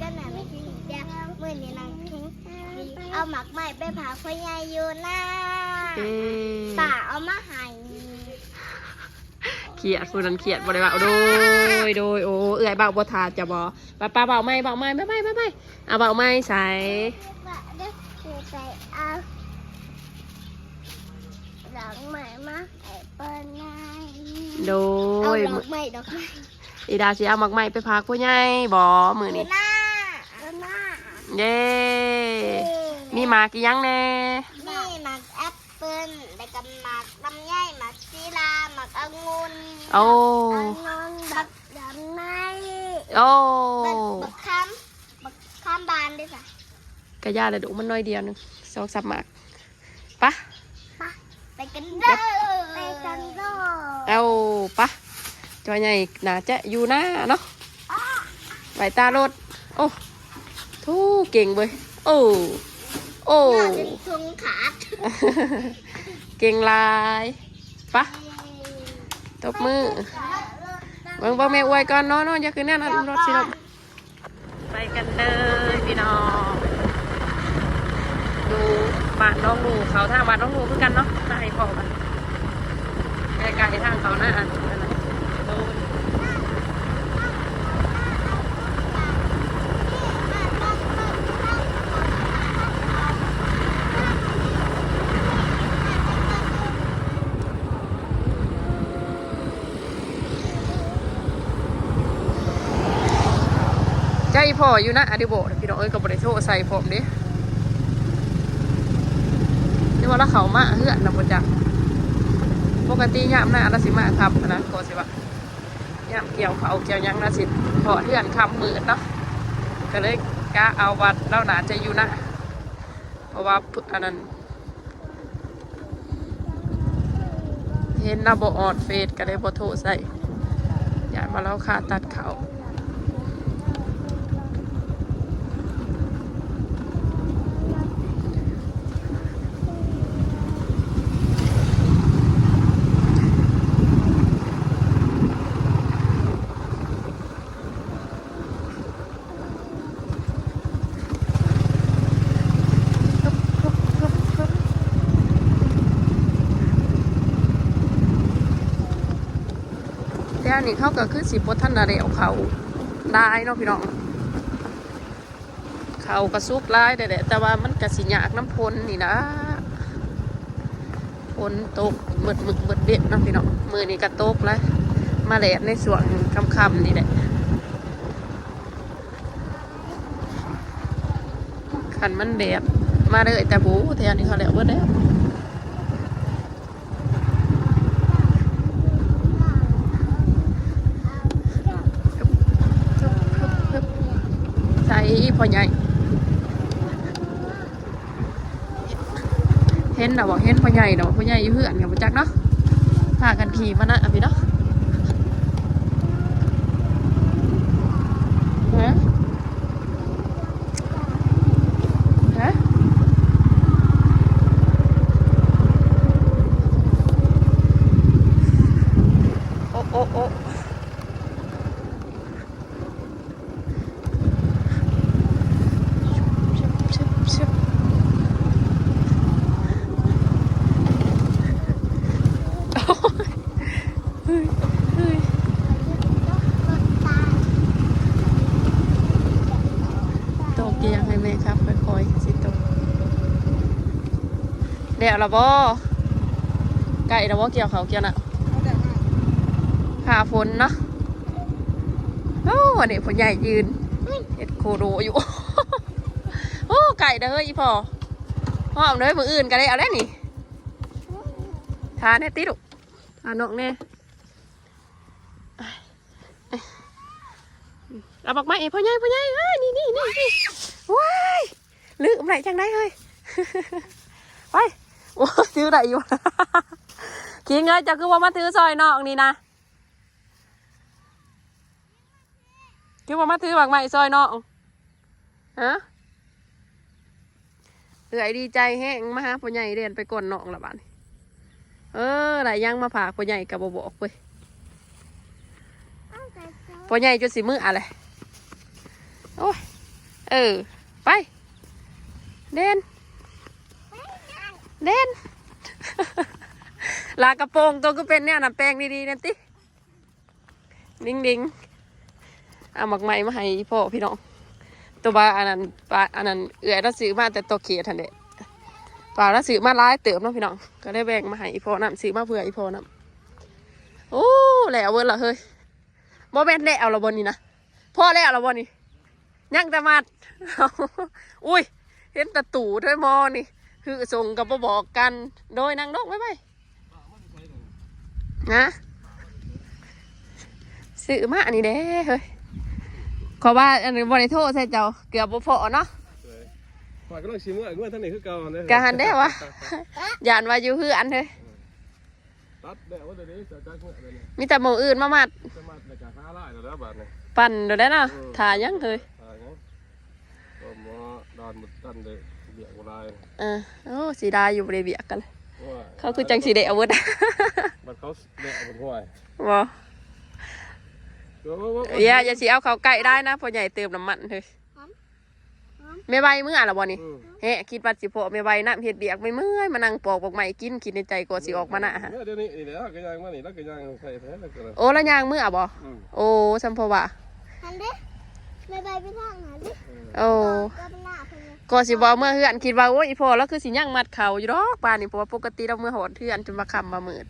ก็หนาไม่ทิ้งเดียวมื่อนี้นางทิ้งเอาหมักใหม่ไปผ่าพ่อใหญ่อยู่หน้าอืมป่าเอามาใหายเขียดผู้นั้นเขียดบ่ได้เบาโดยโดยโอ้เอื่อยเบาบ่ทาจะบ่ป้าป้าเบาไม่เบาไม่ไม่ไม่ไม่ไม่เอาเบาไม่ใส่ว่าเด็กคือไปเอาดอกไม้มาให้เปิ้ลไงโดเอายดอกไม้ดอกไม้อีดาสิเอาหมักไม้ไปพากผู้ใหญ่บ่มือดูนี่หน้าดูหน้า เย้ มีหมากอีหยังแน่ นี่หมักแอปเปิ้ลแล้วก็หมักลำไยหมักซีลาหมักองุ่นโอ้องุ่นบักดำไม้โอ้บักบักข้ามบักข้ามบานด้วยจ้ะกระยาเลยดูมันน้อยเดียวหนึงสองสามหมากปะไปไปกันเด้อไปกันเด้อเอาปะจอยใหญ่น่าจะอยู่หน้าเนาะ ไหวตารถ โอ้ ทู่เก่งเว้ยโอ้โอ้น่าจะทุงขาดเก่งลายปะตบมือเบิ่งเบิ่งแม่อวยก่อนเนาะเนาะอย่าขึ้นแน่นอนรถสิลมไปกันเลยพี่น้องดูบ้านน้องดูเขาทางบ้านน้องดูคือกันเนาะมาให้พ่อกันไกลๆทางเขาหน้าอันนั้นน่ะโดน ใจพ่ออยู่นะอดิโบพี่น้องเอ้ยกับบริโทรใส่ผมดินี่ว่าล้วเขามาเฮือนนะบ่จักปกติยามหน้าเราสิมาทำนะก็สิว่ายามเกี่ยวเขาเกี่ยวยังนะสิพอเฮือนคำมืดเนาะก็เลยกะเอาวัดเล่าหนาจะอยู่นะเพราะว่าอันนั้นเห็นนาบออดเฟสก็เลยบ่โทรใส่ยายมาแล้วค่าตัดเขา แต่นี้เขาก็คือสิบท่านนาเดียวเขาได้เนาะพี่น้อง เขากระซุกร้ายแต่แต่ว่ามันกระสิยากน้ำพลนี่นะพลตกเบิดหมึกเบิดเด็ดเนาะพี่น้องมือนี่กระตกแล้วมาแหลดในส่วนคำๆนี่แหละขันมันแบบมาเลยแต่บูแถวนี้เขาแล้วเบิดแล้ว ใส่ พ่อใหญ่ เห็นนะบอกเห็นพ่อใหญ่ดอกพ่อใหญ่อยู่เพื่อนกับจักเนาะพากันขี่มานะอะพี่เนาะฮะฮะโอ้โอ้โอ้ ชึบชึบชึบโอ้ยเฮ้ยเฮ้ยตกยังไงแม่ครับค่อยๆสิตก เดี๋ยวละบ่ไก่ละบ่เกี่ยวเขาเกี่ยวน่ะขาฝนเนาะโอ้วันนี้พ่อใหญ่ยืนเห็ดโคโดอยู่ โอ้ไก่เด้อยอีพ่อพ่อเอาเลยมืออื่นก็ได้เอาได้นี่ทานแน่ติดุทานนกแน่เอาบอกมาเอ้พ่อใหญ่พ่อใหญ่เอ้ยนี่นี่นี่นี่ว้ายลืมไหนจังได้เฮ้ยไป โอ้ยถือได้อยู่คิงเอ้ยจะคือว่ามาถือซอยนอกนี่นะคือว่ามาถือบักใหม่ซอยนอกฮะเอื่อยดีใจแห้งมาหาพ่อใหญ่เรียนไปก่อนนองละบ้านเออหลายยังมาผากพ่ใหญ่กับบอกเว้ยพ่อใหญ่จนสิมืออะไรโอ้ยเออไป เด่น เด่น ลากระโปรงตัวก็เป็นเนี่ยนะแปลงดีๆนะติดิงดิงเอาหมักไม้มาให้พ่อพี่น้อง ตัวบาอันนั้นปลาอันนั้นเอื่อยเราซื้อมาแต่ตัวเขียทันเด็ปลาเราซื้อมาหลายเติมเนาะพี่น้อง ก็ได้แบ่งมาให้อีพ่อน้ำซื้อมาเผื่ออีพ่อน้ำโอ้แล้วเวิร์ดละเฮ้ยบ่แม่นแล้วละบนนี่นะพ่อแล้วละบนนี่ยังแต่มัดอุ้ย เห็นตะตู่ด้วยมอนี่ คือส่งกับบ่บอกกันโดยนางนกไว้ไหมนะซื้อมาอันนี้เด้เฮ้ยขอว่าอันนี้บริโทษใส่เจ้าเกือบบ่พอเนาะฝากก็ต้องชิมว่าเมื่อท่านนี่คือเก่าเนี่ยกะหันได้วะยานว่าอยู่คืออันเฮ้ยตัดเดี๋ยวว่าเดี๋ยวนี้จะจ้างเมื่อเดี๋ยวนี้มีแต่หมองอื่นมามัดจะมาในการค้าไล่เดี๋ยวแล้วบาทเนี่ยปั่นเดี๋ยวได้เนาะถ่ายังเฮ้ยอ่างั้นก็มอดอนมุดตันเด็กเบีย กโบราณเออโอ้สีดาอยู่บริเบียกกันเลยว่าเขาคือจังสีเดอาวุธบัดเขาเละบนห้วยบ่ว่าว่าว่าอย่าอย่าสิเอาเขาใกล้ได้นะเพอใหญ่เติมน้ำมันเฮ้ยไม่ใบมืออะไรบ่นี่อืมเฮ้คิดว่าสิพอไม่ใบน้ำเห็ดเบียกไม่เมื่อยมานั่งปอกบอกใหม่กินคิดในใจกลัวสิออกมาหน้าฮะเมื่อเดี๋ยวนี้นี่แหละก็ยังมานี่แล้วก็ยังใส่แท้แล้วก็เลยโอ้แล้วยางมืออะบ่อืมโอ้สัมพอว่าหันดิไม่ไปพี่ทางหันดิโอ้ ก็สิบอกเมื่อเฮือนคิดว่าโอ้ยอีพอแล้วคือสิย่างมัดเข่าอยู่ดอกป่านนี่เพราะว่าปกติเราเมื่อหอดเฮือนจนมาคำมามืด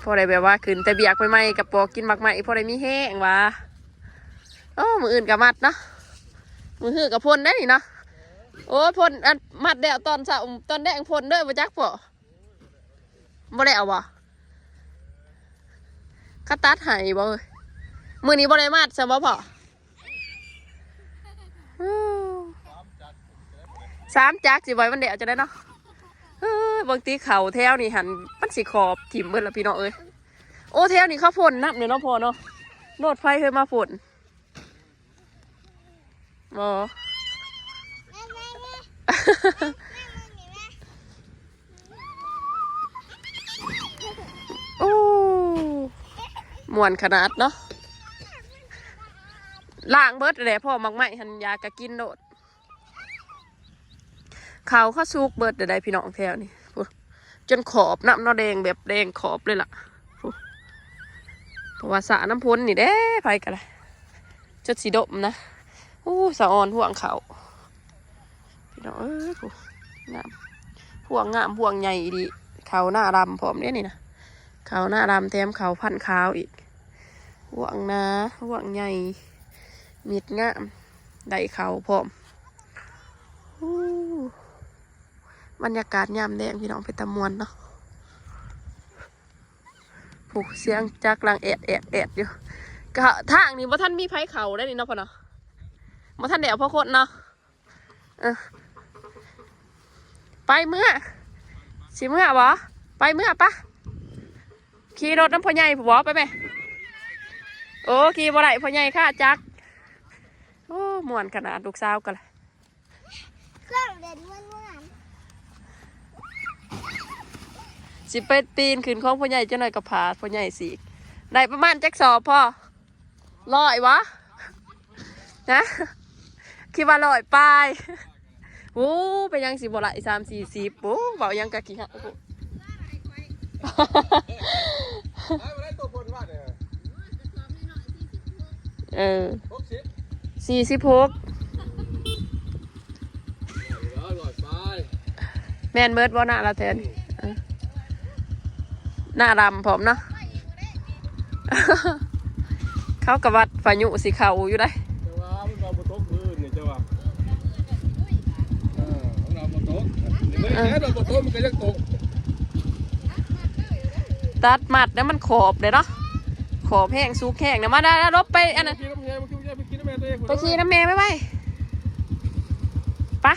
พอได้แบบว่าขึ้นแต่เบียกไปไหมกับปอกินมักไหมพอได้มีแห้งวะโอ้มืออื่นกับมัดเนาะมือหือกับพ่นได้นี่เนาะโอ้พ่นอันมัดเดวตอนเช้าตอนแดงพ่นเด้อมาจักปอบ่ได้เอาบ่เขาตัดหายบ่เมือนี้บ่ได้มัดใช่บ่พออืม สามจักสิไว้มันเดียวจะได้เนาะเฮ้ยบางทีเข่าแถวนี่หันมันสิขอบถิ่มเบิดละพี่น้องเอ้ยโอ้แถวนี่เขาฝนนับเนี่ยเนาะพอเนาะโนดไฟเคยมาฝนบอแม่แม่แม่แม่มึงนี่แม่โอ้มวนขนาดเนาะล่างเบิดเลยพ่อมักไหมหันยากะกินโดด เขาเขาซุกเบิดเดี๋ยวได้พี่น้องแถวนี่จนขอบน้ำนาะแดงแบบแดงขอบเลยล่ะพูดเพราะว่าสะน้ำพ้นนี่เด้ไปกันเลยจดสีดมนะโอ้สะออนห่วงเขาพี่น้องเอ้ยพูดงามห่วงงามห่วงใหญ่ดีเขาหน้ารำพร้อมเด้นี่นะเขาหน้ารำแถมเขาพันขาวอีกห่วงนะห่วงใหญ่มีดงามได้เขาพร้อมอู้ บรรยากาศยามแดงพี่น้องเป็นตะมวนเนาะผูกเสียงจากลังแอดแอดแอดอยู่ก็ทางนี้ว่าท่านมีไผเขาได้นี่เนาะพ่อเนาะว่าท่านเดี๋ยวพ่อโคตรเนาะออไปเมื่อสิเมื่อบ่ไปเมื่อปะขี่รถน้ำพ่อใหญ่ผัวไปไหมโอ้ขี่บ่ได้พ่อใหญ่ข้าจักโอ้ม่วนขนาดลูกสาวกันเลย เครื่องเด่นม้วนม้วน สิไปปีนขึ้นของพ่อใหญ่เจ้าหน่อยกับผาพ่อใหญ่สีกได้ประมาณจักสอบพ่อลอยวะนะคิดว่าลอยปลายโอ้ไปยังสิบ่ไหลสามสี่สิบโอ้เบายังกะกี่ฮะโอ้โหได้มาได้ตัวคนว่าเนี่ยเออหกสิบสี่สิบหกร้อยร้อยไปแมนเบิร์ดบ่หน้าละแทนเออ หน้ารำผมเนาะเขากับวัดฝายุสีเขาอยู่ได้จะว่ามันเราบนโต๊ะพื้นเนี่ยจ้าว่าของเราบนโต๊ะไม่แค่เราบนโต๊ะมันก็ยังตกตัดมัดแล้วมันขอบเลยเนาะขอบแห้งสูกแห้งนะมาได้แล้วลบไปอันนั้นกินน้ำแม่กินน้ำแม่กินน้ำแม่ตัวไปขี่น้ำเมย์ไปไปปะ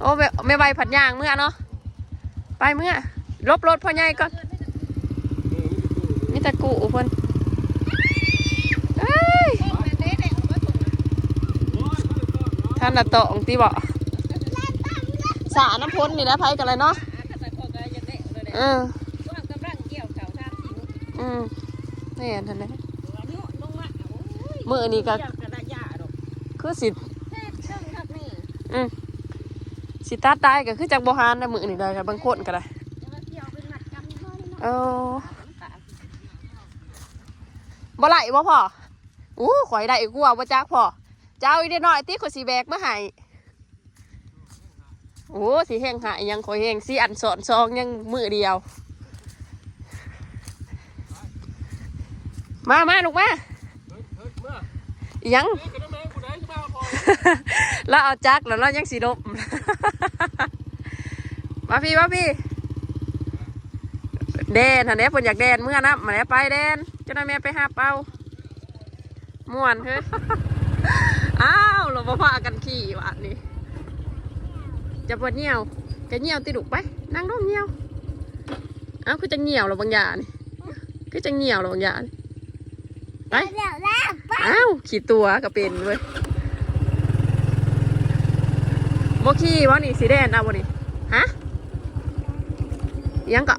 โอ้ไม่ไม่ใบผัดยางเมื่อเนาะ ไปเมื่อลบรถพ่อใหญ่ก่อนมิตะกูเพิ่นเอ้ยท่านน่ะตองตีบ่สาน้ำพ้นนี่นะไผกันเลยเนาะเอออืมนี่อันนั้นนะมือนี้ก็เกี่ยวกับระยะดอกคือสิ เฮ็ดเชิงทักนี่ อืม สิตัดได้ก็คือจักบ่ฮานนะมือนี่ได้กับบางคนก็ได้เออบ่ไหลบ่พ่ออู้ข่อยได้อีกกว่าบ่จักพ่อเจ้าอีเด้น้อยติข่อยสิแบกมาให้โอ้สิแห้งหายยังข่อยแห้งสิอันสอนซองยังมือเดียว มามาลูกมายเฮ้ยมาอิหยัง เฮ้ยกันได้ไหมกูได้ใช่ไหมพอแล้วเอาจักแล้วเรายังสีดบมาพี่มาพี่แดนทันเนี้ยเพิ่นอยากแดนเมื่อนะมาแล้วไปแดนเจ้านายแม่ไปหาเป้าม่วนเฮ้ยอ้าวเราบ่พากันขี่วะนี่จะปวดเหี่ยวจะเหี่ยวติดุกไปนั่งร่มเหี่ยวเอ้าวคือจะเหี่ยวเราบางอย่างนี่คือจะเหี่ยวเราบางอย่างนี่ไปเดี๋ยวแล้วไปอ้าวขี่ตัวก็เป็นเว้ย โมขี่วะนี่สีแดงเอาวะนี่ฮะยังก็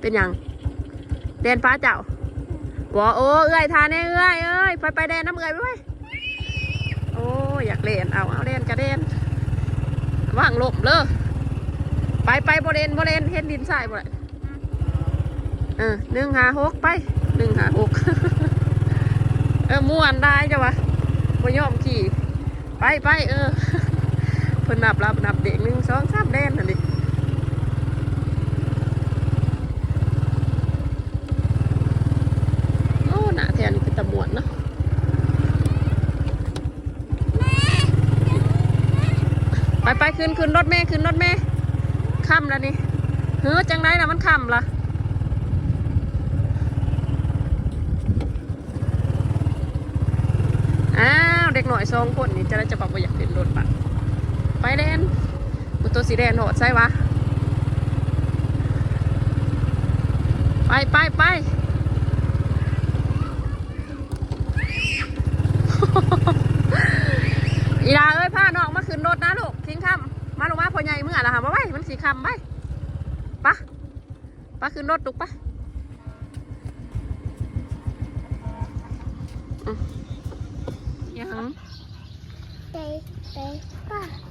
เป็นยังแดนฟ้าเจ้าบอโอ้เอ้ยทานแน่เอ้ยเอ้ยไปไปแดนน้ำเอ้ยไปเว้ยโอ้อยากเล่นเอาเอาเล่นกระเด็นว่างลมเลยไปไปโบเดนโบเดนเห็นดินทรายบ่ได้เออหนึ่งหาหกไปหนึ่งหาหกเออม่วนได้จ้ะวะบ่ยอมขี่ ไปไปเออ เพิ่นนับรับนับเด็กหนึ่งสองสามแดนนั่นดิโอ้หน้าแทนนี่เป็นตะมวนเนาะไปไปขึ้นขึ้นรถเมย์ขึ้นรถเมย์ค่ำแล้วนี่เฮ้อจังไรนะมันค่ำละอ้าว เด็กหน่อยสองคนนี่จะได้จะบอกว่าอยากเล่นรถปะ ไปเล่นอุตัวสีแดงโหดใช่วะไปไปไปอีดาเอ้ยพาน้องมาขึ้นรถนะลูกทิ้งคำมาลงมาพ่อใหญ่เมื่อละค่ะมาไว้มันสีคำไปปะปะขึ้นรถลูกปะยังไปไปป้า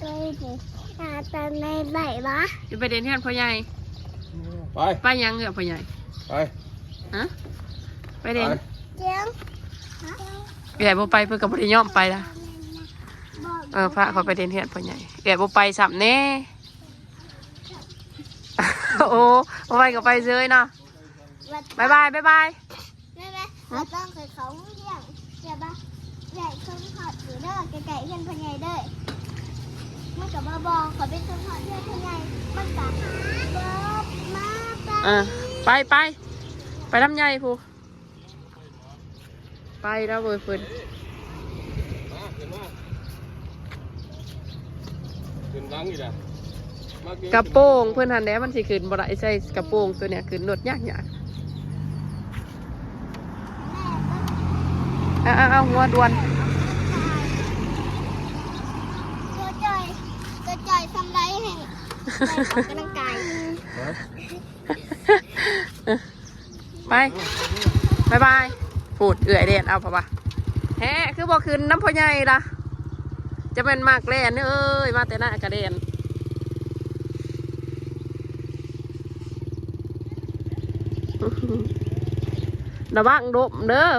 ไปไปหาตอนในไหนวะจะไปเดินเที่ยนพ่อใหญ่ไป ไปยังเหรอพ่อใหญ่ไป ฮะไปไปเดินเจียงใหญ่บ่ไปเพื่อกับพ่อย่อมไปละเออพระเขาไปเดินเที่ยนพ่อใหญ่ใหญ่บ่ไปสับแน่ โอ้บ่ไปก็ไปเซยเนาะบายบายบายบายแม่แม่เราต้องเคยเขาเที่ยงใช่ปะใหญ่ชมหอดอยู่เด้อไก่ๆเพื่อนพ่อใหญ่เด้อ มันกับมาบอกขอเป็นชมหอดเพื่อนพ่อใหญ่มันกับบอกมาไปเออไปไปไปลำใหญ่ผู้ไปแล้วเว้ยเพิ่นมาขึ้นมาขึ้นหลังอีกแล้วมาเงกระโปรงเพิ่นหันแหล้วมันสิขึ้นบ่ได้ใส่กระโปรงตัวเนี้ยขึ้นรถยากยากเอาเอาเอาหัวดวน ตัวจอยตัวจอยทำไรแห่งไป ออกกำลังกายไปบายบายพูดเอื่อยเด่นเอาปะปะแฮคือบอกคืนน้ำพ่อใหญ่ละจะเป็นมากแล่นเอ้ยมาแต่หน้ากระเด็นระวังดมเด้อ